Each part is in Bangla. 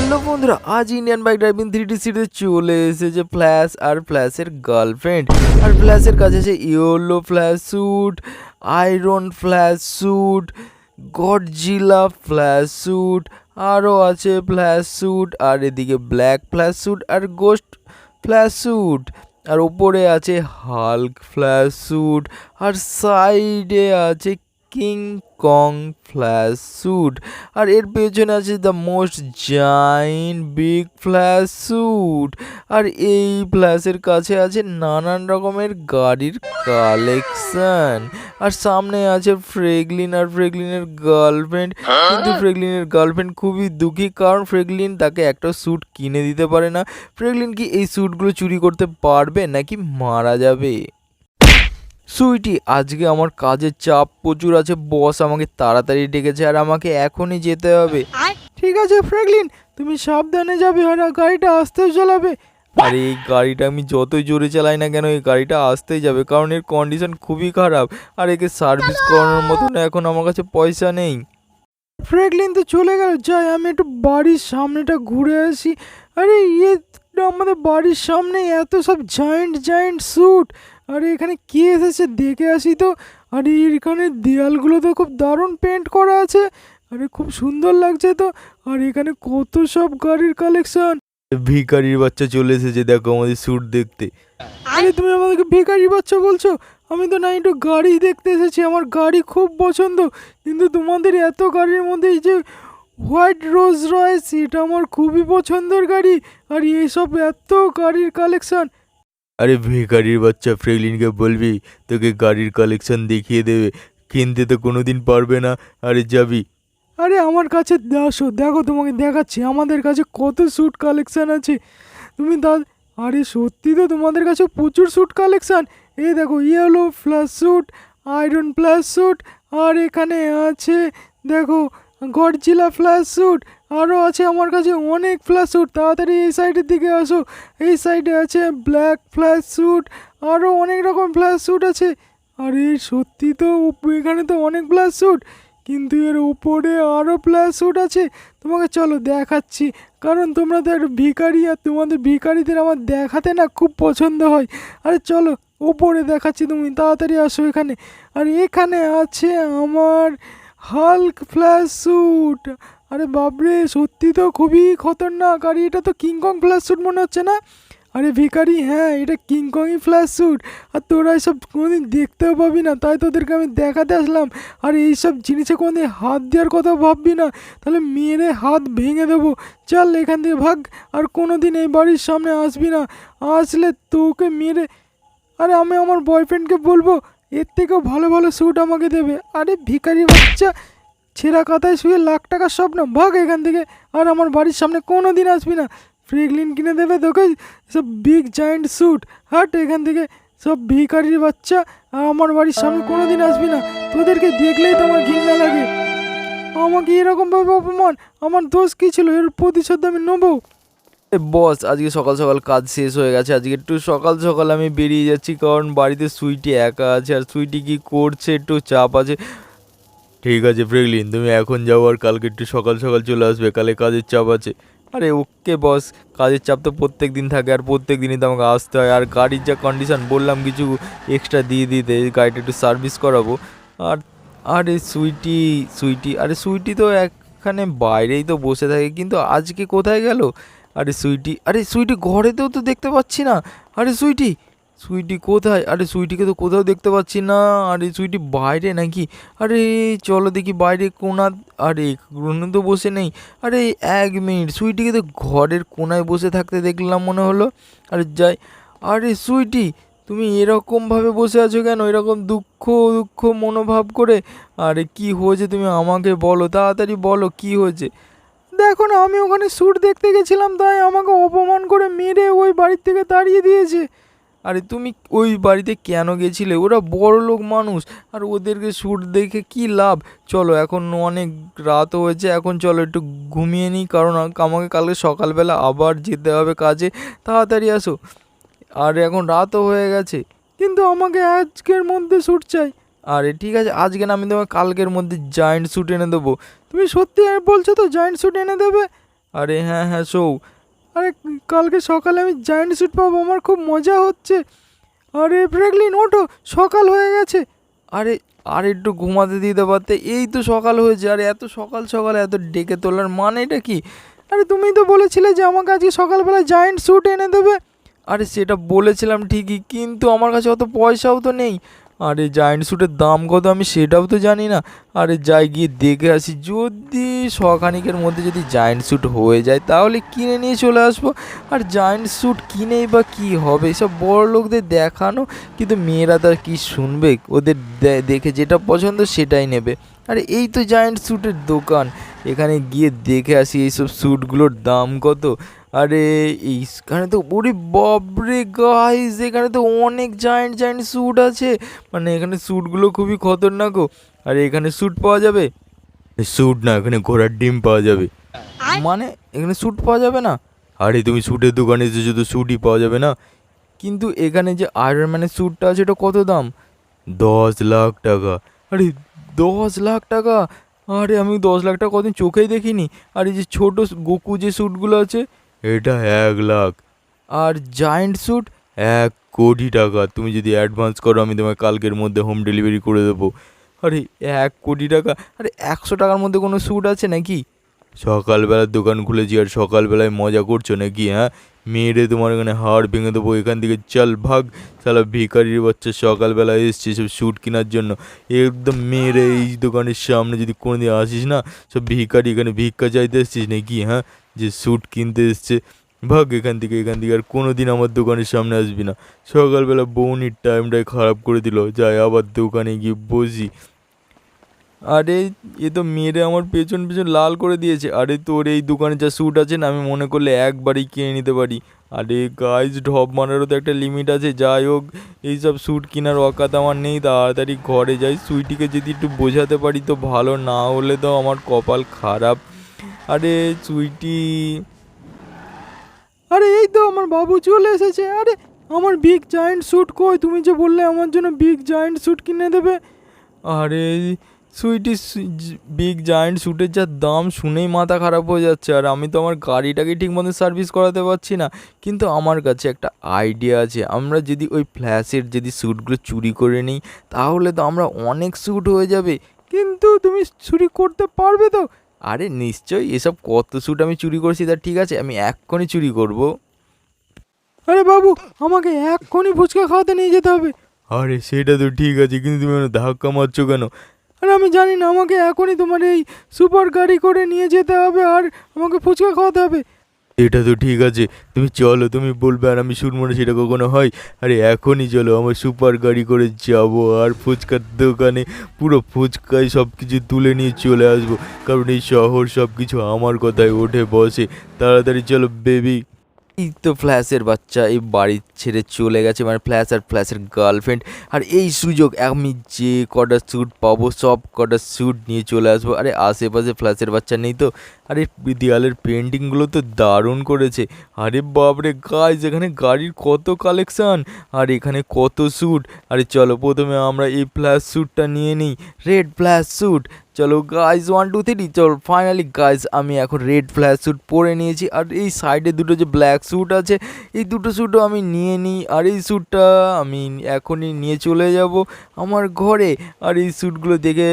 হ্যালো বন্ধুরা, আজ ইন্ডিয়ান বাইক ড্রাইভিং থ্রি সিরিজে চলে এসেছে ফ্ল্যাশ আর ফ্ল্যাশের গার্লফ্রেন্ড আর ফ্ল্যাশের কাছে আছে yellow flash suit iron flash suit Godzilla flash suit আরও আছে ফ্ল্যাশ স্যুট আর এদিকে ব্ল্যাক ফ্ল্যাশ স্যুট আর গোস্ট ফ্ল্যাশ স্যুট আর ওপরে আছে হাল্ক ফ্ল্যাশ স্যুট আর সাইডে আছে কিং কং ফ্ল্যাশ স্যুট আর এর পেছনে আছে the most giant big flash suit আর এই ফ্ল্যাশের কাছে আছে নানান রকমের গাড়ির কালেকশন আর সামনে আছে ফ্রেগলিন আর ফ্রেগলিনের গার্লফ্রেন্ড কিন্তু ফ্রেগলিনের গার্লফ্রেন্ড খুবই দুঃখী কারণ ফ্রেগলিন তাকে একটা স্যুট কিনে দিতে পারে না। ফ্রেগলিন কি এই স্যুটগুলো চুরি করতে পারবে নাকি মারা যাবে? সুইটি আজকে আমার কাজের চাপ প্রচুর আছে বস আমাকে তাড়াতাড়ি ডেকেছে আর আমাকে এখনই যেতে হবে। ঠিক আছে ফ্র্যাঙ্কলিন তুমি সাবধানে যাবে আর গাড়িটা আস্তে চালাবে। আর এই গাড়িটা আমি যতই জোরে চালাই না কেন এই গাড়িটা আসতেই যাবে কারণ এর কন্ডিশন খুবই খারাপ। আর একে সার্ভিস করানোর মতন এখন আমার কাছে পয়সা নেই। ফ্র্যাঙ্কলিন তো চলে গেল যাই আমি একটু বাড়ির সামনেটা ঘুরে আসি। আরে ইয়ে আমাদের বাড়ির সামনে এত সব জায়েন্ট জায়েন্ট স্যুট আরে এখানে কে এসেছে দেখে আসি তো। আরে এখানে দেয়ালগুলো তো খুব দারুণ পেন্ট করা আছে। আরে খুব সুন্দর লাগছে তো। আর এখানে কত সব গাড়ির কালেকশন ভিখারির বাচ্চা চলে এসেছে দেখো আমাদের স্যুট দেখতে। আরে তুমি আমাদেরকে ভিখারির বাচ্চা বলছো? আমি তো না একটু গাড়ি দেখতে এসেছি। আমার গাড়ি খুব পছন্দ। কিন্তু তোমাদের এত গাড়ির মধ্যে এই যে হোয়াইট রোজ রয়েস এটা আমার খুবই পছন্দের গাড়ি। আর এইসব এত গাড়ির কালেকশন আরে ভিখারির বাচ্চা ফ্রেগলিনকে বলবি? তোকে গাড়ির কালেকশন দেখিয়ে দেবে। কিনতে তো কোনো দিন পারবে না। আরে যাবি। আরে আমার কাছে আসো, দেখো তোমাকে দেখাচ্ছি। আমাদের কাছে কত স্যুট কালেকশান আছে। তুমি দা আরে সত্যি তো তোমাদের কাছে প্রচুর স্যুট কালেকশান এই দেখো yellow flash suit iron flash suit আর এখানে আছে, দেখো গডজিলা ফ্ল্যাশ স্যুট আরও আছে আমার কাছে অনেক ফ্ল্যাশ স্যুট তাড়াতাড়ি এই সাইডের দিকে আসো। এই সাইডে আছে ব্ল্যাক ফ্ল্যাশ স্যুট আরও অনেক রকম ফ্ল্যাশ স্যুট আছে। আরে সত্যি তো এখানে তো অনেক ফ্ল্যাশ স্যুট কিন্তু এর উপরে আরও ফ্ল্যাশ স্যুট আছে। তোমাকে চলো দেখাচ্ছি। কারণ তোমরা তো একটা ভিখারি আর তোমাদের ভিখারিদের আমার দেখাতে না খুব পছন্দ হয়। আরে চলো ওপরে দেখাচ্ছি তুমি, তাড়াতাড়ি আসো এখানে। আর এখানে আছে আমার হাল্ক ফ্ল্যাশ স্যুট আরে বাপরে, সত্যি তো খুবই খতরনাক। আর এটা তো কিংকং ফ্ল্যাশ স্যুট মনে হচ্ছে না? আরে ভিখারি হ্যাঁ এটা কিংকংই ফ্ল্যাশ স্যুট আর তোরা এসব কোনোদিন দেখতেও পাবি না, তাই তোদেরকে আমি দেখাতে আসলাম। আর এইসব জিনিসে কোনোদিন হাত দেওয়ার কথা ভাববি না। তাহলে মেরে হাত ভেঙে দেবো। চল এখান থেকে ভাগ, আর কোনো দিন এই বাড়ির সামনে আসবি না। আসলে তোকে মেরে, আরে আমি আমার বয়ফ্রেন্ডকে বলব, এর থেকেও ভালো ভালো স্যুট আমাকে দেবে। আরে ভিখারি বাচ্চা ছেঁড়া কাতায় শুয়ে লাখ টাকার স্বপ্ন, ভাগ এখান থেকে। আর আমার বাড়ির সামনে কোনো দিন আসবি না। ফ্রেগলিন কিনে দেবে তোকে, সব বিগ জায়েন্ট স্যুট হাট এখান থেকে, সব ভিখারির বাচ্চা। আর আমার বাড়ির সামনে কোনো দিন আসবি না। তোদেরকে দেখলেই তো আমার ঘৃণা লাগে। আমাকে এরকমভাবে অপমান, আমার দোষ কী ছিল? এর প্রতিশোধ আমি নেব। বস, আজকে সকাল সকাল কাজ শেষ হয়ে গেছে। আজকে একটু সকাল সকাল আমি বেরিয়ে যাচ্ছি, কারণ বাড়িতে সুইটি একা আছে। আর সুইটি কি করছে, একটু চাপ আছে। ঠিক আছে ফ্রেগলিন তুমি এখন যাও আর কালকে একটু সকাল সকাল চলে আসবে, কালে কাজের চাপ আছে। আরে ওকে বস কাজের চাপ তো প্রত্যেক দিন থাকে আর প্রত্যেক দিনই তো আমাকে আসতে হয়। আর গাড়ির যা কন্ডিশন বললাম কিছু এক্সট্রা দিয়ে দিতে গাড়িটা একটু সার্ভিস করাবো। আর, আরে সুইটি সুইটি, আরে সুইটি তো এখানে বাইরেই তো বসে থাকে, কিন্তু আজকে কোথায় গেল? আরে সুইটি আরে সুইটি ঘরেতেও তো দেখতে পাচ্ছি না। আরে সুইটি সুইটি কোথায়? আরে সুইটিকে তো কোথাও দেখতে পাচ্ছি না। আরে সুইটি বাইরে নাকি? আরে চলো দেখি বাইরে কোনা আরে কোনো তো বসে নেই। আরে এক মিনিট, সুইটিকে তো ঘরের কোনায় বসে থাকতে দেখলাম মনে হলো। আরে যাই। আরে সুইটি, তুমি এরকমভাবে বসে আছো কেন? এরকম দুঃখ দুঃখ মনোভাব করে? আরে কি হয়েছে তুমি আমাকে বলো, তাড়াতাড়ি বলো কি হয়েছে? দেখো না, আমি ওখানে স্যুট দেখতে গেছিলাম, তাই আমাকে অপমান করে মেরে ওই বাড়ির থেকে তাড়িয়ে দিয়েছে। আরে তুমি ওই বাড়িতে কেন গেছিলে? ওরা বড় লোক মানুষ। আর ওদেরকে শ্যুট দেখে কি লাভ? চলো, এখন অনেক রাত হয়েছে, এখন চলো একটু ঘুমিয়ে নিই, কারণ আমাকে কালকে সকালবেলা আবার যেতে হবে কাজে। তাড়াতাড়ি আসো। আর এখন রাতও হয়ে গেছে, কিন্তু আমাকে আজকের মধ্যে শ্যুট চাই। আরে ঠিক আছে, আজকে না, আমি তোমাকে কালকের মধ্যে জায়েন্ট স্যুট এনে দেবো। তুমি সত্যি বলছো তো জায়েন্ট স্যুট এনে দেবে? আরে হ্যাঁ হ্যাঁ সৌ আরে কালকে সকালে আমি জায়েন্ট স্যুট পাবো, আমার খুব মজা হচ্ছে। আরে ফ্র্যাঙ্কলিন ওঠো, সকাল হয়ে গেছে। আরে, আর একটু ঘুমাতে দিতে পারতে এই তো সকাল হয়েছে। আরে এত সকাল সকাল, এত ডেকে তোলার মানে এটা কি? আরে তুমি তো বলেছিলে যে আমাকে আজকে সকালবেলা জায়েন্ট স্যুট এনে দেবে। আরে সেটা বলেছিলাম ঠিকই, কিন্তু আমার কাছে অত পয়সাও তো নেই। আরে জায়েন্ট স্যুটের দাম কত আমি সেটাও তো জানি না। আরে যাই গিয়ে দেখে আসি, যদি শখানিকের মধ্যে যদি জায়েন্ট স্যুট হয়ে যায়, তাহলে কিনে নিয়ে চলে আসব। আর জায়েন্ট স্যুট কিনেই বা কী হবে, এসব বড় লোকদের দেখানো, কিন্তু মেয়েরা তার কি শুনবে? ওদের দেখে যেটা পছন্দ সেটাই নেবে। আরে এই তো জায়েন্ট স্যুটের দোকান। এখানে গিয়ে দেখে আসি এইসব স্যুটগুলোর দাম কত। আরে এইখানে তো ওরে বাবরে গাইস এখানে তো অনেক জায়েন্ট জায়েন্ট স্যুট আছে। মানে এখানে স্যুটগুলো খুবই খতরনাকও আর এখানে স্যুট পাওয়া যাবে? স্যুট না এখানে ঘোড়ার ডিম পাওয়া যাবে। মানে এখানে স্যুট পাওয়া যাবে না? আরে তুমি স্যুটের দোকানে এসেছ তো স্যুটই পাওয়া যাবে না? কিন্তু এখানে যে আয়রন ম্যানের স্যুটটা আছে এটা কত দাম? দশ লাখ টাকা। আরে দশ লাখ টাকা? আরে আমি দশ লাখ টাকা কদিন চোখেই দেখিনি। আর এই যে ছোটো গোকু যে স্যুটগুলো আছে এটা এক লাখ। আর জায়েন্ট স্যুট এক কোটি টাকা। তুমি যদি অ্যাডভান্স করো, আমি তোমায় কালকের মধ্যে হোম ডেলিভারি করে দেবো। আরে, এক কোটি টাকা? আরে, একশো টাকার মধ্যে কোনো স্যুট আছে নাকি? সকালবেলার দোকান খুলেছি আর সকালবেলায় মজা করছ নাকি হ্যাঁ? মেয়েরে তোমার এখানে হাড় ভেঙে দেবো, এখান থেকে চল ভাগ। সালা ভিখারির বাচ্চা সকালবেলা এসছে সব স্যুট কেনার জন্য। একদম মেয়েরে এই দোকানের সামনে যদি কোনোদিন আসিস না, সব ভিখারি এখানে ভিক্ষা চাইতে এসছিস নাকি হ্যাঁ? যে স্যুট কিনতে এসছে ভাগ এখান থেকে এখান থেকে আর কোনো দিন আমার দোকানের সামনে আসবি না। সকালবেলা বৌনির টাইমটাই খারাপ করে দিল, যাই আবার দোকানে গিয়ে বসি। আরে, এ তো মেয়েরা আমার পেছন পেছন লাল করে দিয়েছে। আরে, তোর এই দোকানে যা স্যুট আছে না, আমি মনে করলে একবারই কিনে নিতে পারি। আরে গাইজ ঢপ মারারও তো একটা লিমিট আছে। যাই হোক, এইসব স্যুট কেনার অকাত আমার নেই। তাড়াতাড়ি ঘরে যাই। সুইটিকে যদি একটু বোঝাতে পারি তো ভালো, না হলে তো আমার কপাল খারাপ। আরে সুইটি আরে এই তো আমার বাবু চলে এসেছে। আরে আমার বিগ জায়েন্ট স্যুট কই? তুমি যে বললে আমার জন্য বিগ জায়েন্ট স্যুট কিনে দেবে। আরে সুইটি বিগ জায়েন্ট স্যুটের যা দাম শুনেই মাথা খারাপ হয়ে যাচ্ছে। আর আমি তো আমার গাড়িটাকে ঠিক মতো সার্ভিস করাতে পারছি না। কিন্তু আমার কাছে একটা আইডিয়া আছে। আমরা যদি ওই ফ্ল্যাশের যদি স্যুটগুলো চুরি করে নিই, তাহলে তো আমরা অনেক স্যুট হয়ে যাবে। কিন্তু তুমি চুরি করতে পারবে তো? আরে নিশ্চয়ই এসব কত স্যুট আমি চুরি করেছি তা ঠিক আছে আমি এক্ষুনি চুরি করব। আরে বাবু আমাকে এক্ষুনি ফুচকা খাওয়াতে নিয়ে যেতে হবে। আরে সেটা তো ঠিক আছে কিন্তু তুমি ধাক্কা মারছো কেন? আরে আমি জানি না আমাকে এখনই তোমার এই সুপার গাড়ি করে নিয়ে যেতে হবে আর আমাকে ফুচকা খাওয়াতে হবে। এটা তো ঠিক আছে। তুমি চলো, তুমি বলবে আর আমি শুনব না সেটা কখনো হয়। আরে এখনই চলো, আমার সুপার গাড়ি করে যাব আর ফুচকার দোকানে পুরো ফুচকায় সব কিছু তুলে নিয়ে চলে আসব। কারণ এই শহর সব কিছু আমার কথায় ওঠে, বসে। তাড়াতাড়ি চলো, বেবি। এই তো ফ্ল্যাশের বাচ্চা, এই বাড়ি ছেড়ে চলে গেছে মানে ফ্ল্যাশ আর ফ্ল্যাশের গার্লফ্রেন্ড আর এই সুযোগ, আমি যে কটা স্যুট পাবো, সব কটা স্যুট নিয়ে চলে আসব। আরে আশেপাশে ফ্ল্যাশের বাচ্চা নেই তো। আরে দেওয়ালের পেন্টিংগুলো তো দারুণ করেছে। আরে বাপরে গাছ এখানে গাড়ির কত কালেকশান আর এখানে কত স্যুট আরে চলো, প্রথমে আমরা এই ফ্ল্যাশ স্যুটটা নিয়ে নিই। রেড ফ্ল্যাশ স্যুট চলো গাইজ ওয়ান টু থ্রি চলো ফাইনালি গাইজ আমি এখন রেড ফ্ল্যাশ স্যুট পরে নিয়েছি। আর এই সাইডে দুটো যে ব্ল্যাক স্যুট আছে, এই দুটো স্যুটও আমি নিয়ে নিই। আর এই স্যুটটা আমি এখনই নিয়ে চলে যাব আমার ঘরে। আর এই স্যুটগুলো দেখে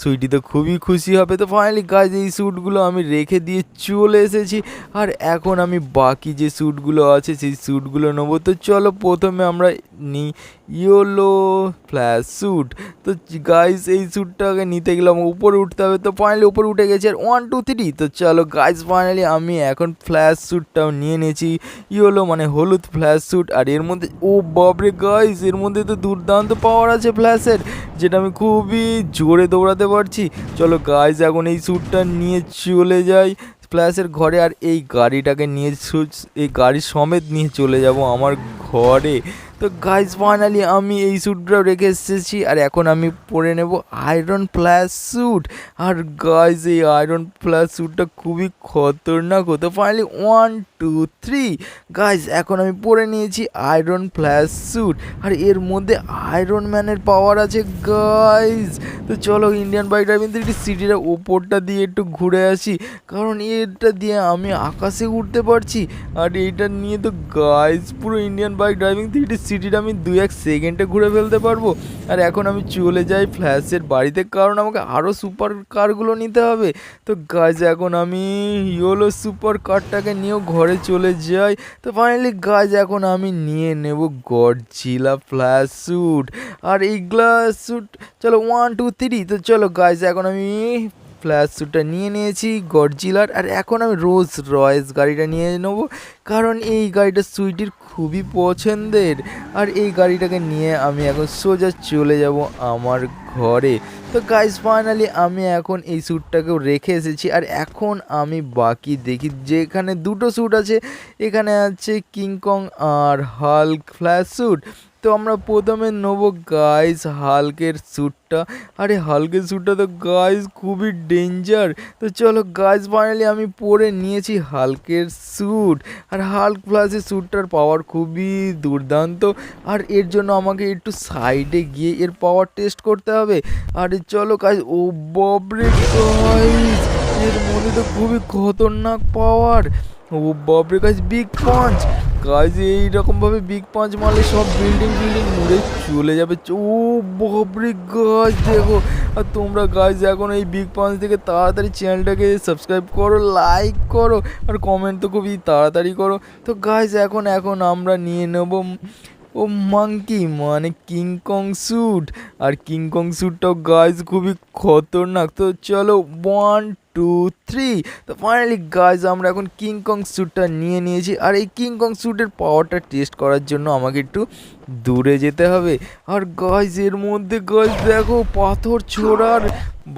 সুইটি তো খুবই খুশি হবে। তো ফাইনালি গাইজ এই স্যুটগুলো আমি রেখে দিয়ে চলে এসেছি। আর এখন আমি বাকি যে স্যুটগুলো আছে, সেই স্যুটগুলো নেব। তো চলো প্রথমে আমরা নিই ইয়োলো ফ্ল্যাশ স্যুট তো গাইজ এই স্যুটটাকে নিতে গেলাম উপরে উঠতে হবে। তো ফাইনালি উপরে উঠে গেছে আর ওয়ান টু থ্রি তো চলো গাইজ ফাইনালি আমি এখন ফ্ল্যাশ স্যুটটাও নিয়ে নিয়েছি। ইয়োলো মানে হলুদ ফ্ল্যাশ স্যুট আর এর মধ্যে, ও বাবরে গাইস এর মধ্যে তো দুর্দান্ত পাওয়ার আছে ফ্ল্যাশের যেটা আমি খুবই জোরে দৌড়াতে পারছি। চলো গাইজ এখন এই স্যুটটা নিয়ে চলে যাই ফ্ল্যাশের ঘরে। আর এই গাড়িটাকে নিয়ে এই গাড়ি সমেত নিয়ে চলে যাব আমার ঘরে। তো গাইজ ফাইনালি আমি এই স্যুটটা রেখে এসেছি আর এখন আমি পরে নেব আয়রন ফ্ল্যাশ স্যুট আর গাইজ এই আয়রন ফ্ল্যাশ স্যুটটা খুবই খতরনাক হতো। Finally one two three guys এখন আমি পরে নিয়েছি আয়রন ফ্ল্যাশ স্যুট আর এর মধ্যে আয়রন ম্যানের পাওয়ার আছে গাইজ তো চলো ইন্ডিয়ান বাইক ড্রাইভিং থ্রি সিটির ওপরটা দিয়ে একটু ঘুরে আসি। কারণ এটা দিয়ে আমি আকাশে উঠতে পারছি। আর এইটা নিয়ে তো গাইজ পুরো ইন্ডিয়ান বাইক ড্রাইভিং থ্রি সিটিটা আমি দু এক সেকেন্ডে ঘুরে ফেলতে পারব। আর এখন আমি চলে যাই ফ্ল্যাশের বাড়িতে, কারণ আমাকে আরও সুপার কারগুলো নিতে হবে। তো গাইজ এখন আমি ইয়োলো সুপার কারটাকে নিয়েও ঘরে চলে যাই। তো ফাইনালি গাছ এখন আমি নিয়ে নেব গডজিলা ফ্ল্যাশ স্যুট আর এই গ্লাস স্যুট চলো ওয়ান টু থ্রি তো চলো গাছ এখন আমি ফ্ল্যাশ স্যুটটা নিয়ে নিয়েছি গডজিলার আর এখন আমি রোজ রয়েস গাড়িটা নিয়ে নেব, কারণ এই গাড়িটা সুইটির খুবই পছন্দের। আর এই গাড়িটাকে নিয়ে আমি এখন সোজা চলে যাব আমার ঘরে। তো গাইজ ফাইনালি আমি এখন এই স্যুটটাকেও রেখে এসেছি। আর এখন আমি বাকি দেখি যেখানে দুটো স্যুট আছে, এখানে আছে কিংকং আর হাল্ক ফ্ল্যাশ স্যুট তো আমরা প্রথমে নেব গাইজ হালকের স্যুটটা আরে, হালকের স্যুটটা তো গাইজ খুবই ডেঞ্জার তো চলো গাইজ ফাইনালি আমি পরে নিয়েছি হালকের স্যুট আর হাল্ক প্লাসের স্যুটটার পাওয়ার খুবই দুর্দান্ত। আর এর জন্য আমাকে একটু সাইডে গিয়ে এর পাওয়ার টেস্ট করতে হবে। আরে, চলো গাইজ ও বাবরে গাইজ এর মধ্যে তো খুবই খতরনাক পাওয়ার ও বাবরে গাইজ বিগ পাঞ্চ গাইজ এইরকমভাবে বিগ পাঁচ মালে সব বিল্ডিং বিল্ডিং মুড়ে চলে যাবে। ও বাবরে গাছ দেখো। আর তোমরা গাছ এখন এই বিগ পাঁচ থেকে তাড়াতাড়ি চ্যানেলটাকে সাবস্ক্রাইব করো লাইক করো, আর কমেন্ট তো খুবই তাড়াতাড়ি করো। তো গাছ এখন এখন আমরা নিয়ে নেব ও মাঙ্কি মানে কিংকং স্যুট আর কিংকং স্যুটটাও গাইজ খুবই খতরনাক। তো চলো ওয়ান টু থ্রি তো ফাইনালি গাইজ আমরা এখন কিংকং স্যুটটা নিয়ে নিয়েছি। আর এই কিংকং স্যুটের পাওয়ারটা টেস্ট করার জন্য আমাকে একটু দূরে যেতে হবে। আর গাইজ এর মধ্যে গাইজ দেখো, পাথর ছোড়ার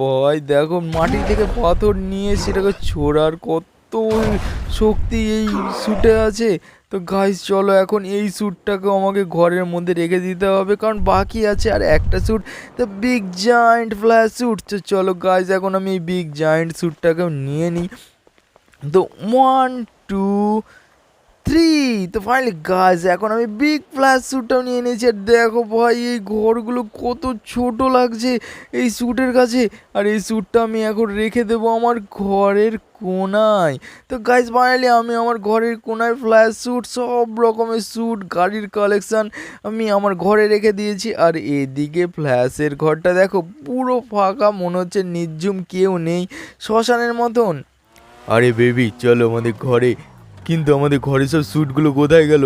ভয় দেখো মাটি থেকে পাথর নিয়ে সেটাকে ছোড়ার কত শক্তি এই স্যুটে আছে। তো গাইস চলো এখন এই স্যুটটাকে আমাকে ঘরের মধ্যে রেখে দিতে হবে, কারণ বাকি আছে আর একটা স্যুট তো বিগ জায়েন্ট ফ্ল্যাশ স্যুট তো চলো গাইস এখন আমি এই বিগ জায়েন্ট স্যুটটাকেও নিয়ে নিই। তো ওয়ান টু থ্রি তো ফাইনালি গাছ এখন আমি বিগ ফ্ল্যাশ স্যুটটাও নিয়ে নিয়েছি আর দেখো ভাই, এই ঘরগুলো কত ছোট লাগছে এই স্যুটের কাছে। আর এই স্যুটটা আমি এখন রেখে দেবো আমার ঘরের কোনায়। তো গাইজ ফাইনালি আমি আমার ঘরের কোনায় ফ্ল্যাশ স্যুট সব রকমের স্যুট গাড়ির কালেকশান আমি আমার ঘরে রেখে দিয়েছি। আর এদিকে ফ্ল্যাশের ঘরটা দেখো, পুরো ফাঁকা, মনে হচ্ছে নির্ঝুম কেউ নেই। শ্মশানের মতন। আরে বেবি চলো আমাদের ঘরে কিন্তু আমাদের ঘরে সব স্যুটগুলো কোথায় গেল?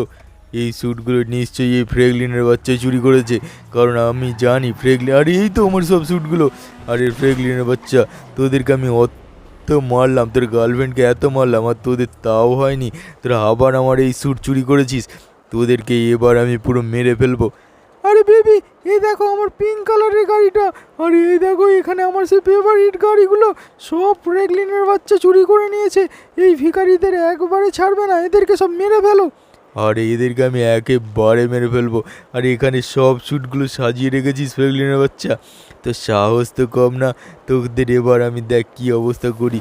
এই স্যুটগুলো নিশ্চয়ই এই ফ্রেগলিনের বাচ্চা চুরি করেছে। কারণ আমি জানি ফ্রেগলিন আর এই তো আমার সব স্যুটগুলো। এই ফ্রেগলিনের বাচ্চা, তোদেরকে আমি অত মারলাম, তোর গার্লফ্রেন্ডকে এত মারলাম, আর তোদের তাও হয়নি। তোরা আবার আমার এই স্যুট চুরি করেছিস। তোদেরকে এবার আমি পুরো মেরে ফেলব। আরে বেবি, এই দেখো আমার পিঙ্ক কালারের গাড়িটা। আরে এই দেখো এখানে আমার সে ফেভারিট গাড়িগুলো। সব রেগলিনের বাচ্চা চুরি করে নিয়েছে। এই ভিখারিদের একবারে ছাড়বে না, এদেরকে সব মেরে ফেলো। আরে এদেরকে আমি একেবারে মেরে ফেলব। আর এখানে সব স্যুটগুলো সাজিয়ে রেখেছিস ফ্রেগলিনের বাচ্চা। তো সাহস তো কম না, তোদের এবার আমি দেখ কী অবস্থা করি।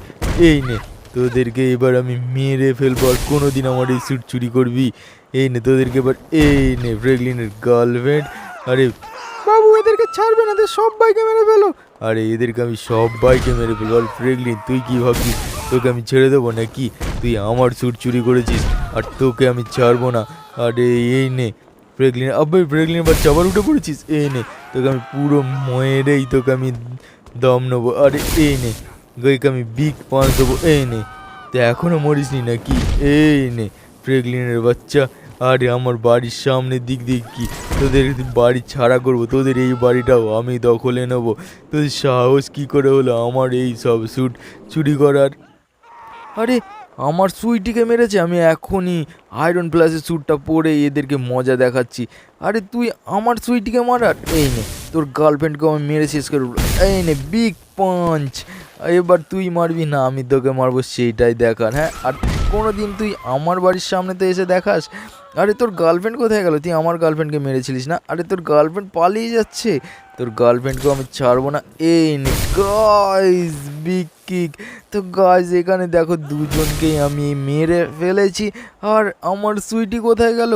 এই নে, তোদেরকে এবার আমি মেরে ফেলব, আর কোনো দিন আমার এই স্যুট চুরি করবি। এই নে তোদেরকে এবার, এই নে ফ্রেগলিনের গার্লফ্রেন্ড আরে বাবু, এদেরকে ছাড়বে না সব বাইকে মেরে ফেলো। আরে এদেরকে আমি সব বাইকে মেরে ফেলব। আর ফ্রেগলিন তুই কি ভাবছিস? তোকে আমি ছেড়ে দেবো নাকি? তুই আমার স্যুট চুরি করেছিস, আর তোকে আমি ছাড়বো না। আরে এই নে ফ্রেগলিন আবে ফ্রেগলিন বাচ্চা আবার উঠে পড়েছিস? এই নে, তোকে আমি পুরো ময়েরেই তোকে আমি দম নেব। আরে এই নে গইকে আমি বিগ পাঁচ দেবো। এই নে তো এখনও মরিসনি নাকি? এই নে ফ্রেগলিনের বাচ্চা। আরে আমার বাড়ির সামনে দিক দিক কি? তোদের বাড়ি ছাড়া করব, তোদের এই বাড়িটাও আমি দখলে নেব। তোদের সাহস কি করে হলো আমার এই সব স্যুট চুরি করার? আরে, আমার সুইটিকে মেরেছে, আমি এখনই আয়রন প্লাসের স্যুটটা পরে এদেরকে মজা দেখাচ্ছি। আরে, তুই আমার সুইটিকে মারার? এই নে, তোর গার্লফ্রেন্ডকে আমি মেরে শেষ করে দেবো। এই নে বিগ পাঞ্চ এবার তুই মারবি না, আমি তোকে মারবো, সেইটাই দেখার হ্যাঁ? আর কোনো দিন তুই আমার বাড়ির সামনে তো এসে দেখাস, আরে তোর গার্লফ্রেন্ড কোথায় গেল? তুই আমার গার্লফ্রেন্ডকে মেরেছিলিস না? আরে তোর গার্লফ্রেন্ড পালিয়ে যাচ্ছে। তোর গার্লফ্রেন্ডকেও আমি ছাড়বো না। এই গাইস বিগ কিক তো গাইস এখানে দেখো দুজনকেই আমি মেরে ফেলেছি। আর আমার সুইটি কোথায় গেল?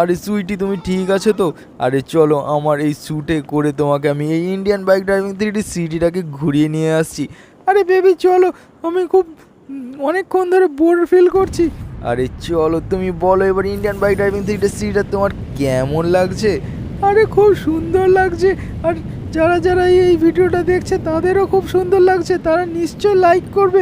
আরে সুইটি, তুমি ঠিক আছো তো? আরে চলো, আমার এই স্যুটে করে তোমাকে আমি এই ইন্ডিয়ান বাইক ড্রাইভিং থ্রি সিটিটাকে ঘুরিয়ে নিয়ে আসছি। আরে বেবি চলো, আমি খুব অনেকক্ষণ ধরে বোর ফিল করছি। আরে চলো তুমি বলো এবার ইন্ডিয়ান বাইক ড্রাইভিং থ্রিটা সিটিটা তোমার কেমন লাগছে? আরে খুব সুন্দর লাগছে। আর যারা যারা এই ভিডিওটা দেখছে তাদেরও খুব সুন্দর লাগছে। তারা নিশ্চয়ই লাইক করবে।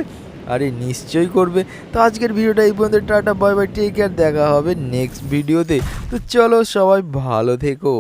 আরে নিশ্চয়ই করবে। তো আজকের ভিডিওটা এই পর্যন্ত। Tata bye bye take care দেখা হবে নেক্সট ভিডিওতে তো চলো সবাই ভালো থেকো।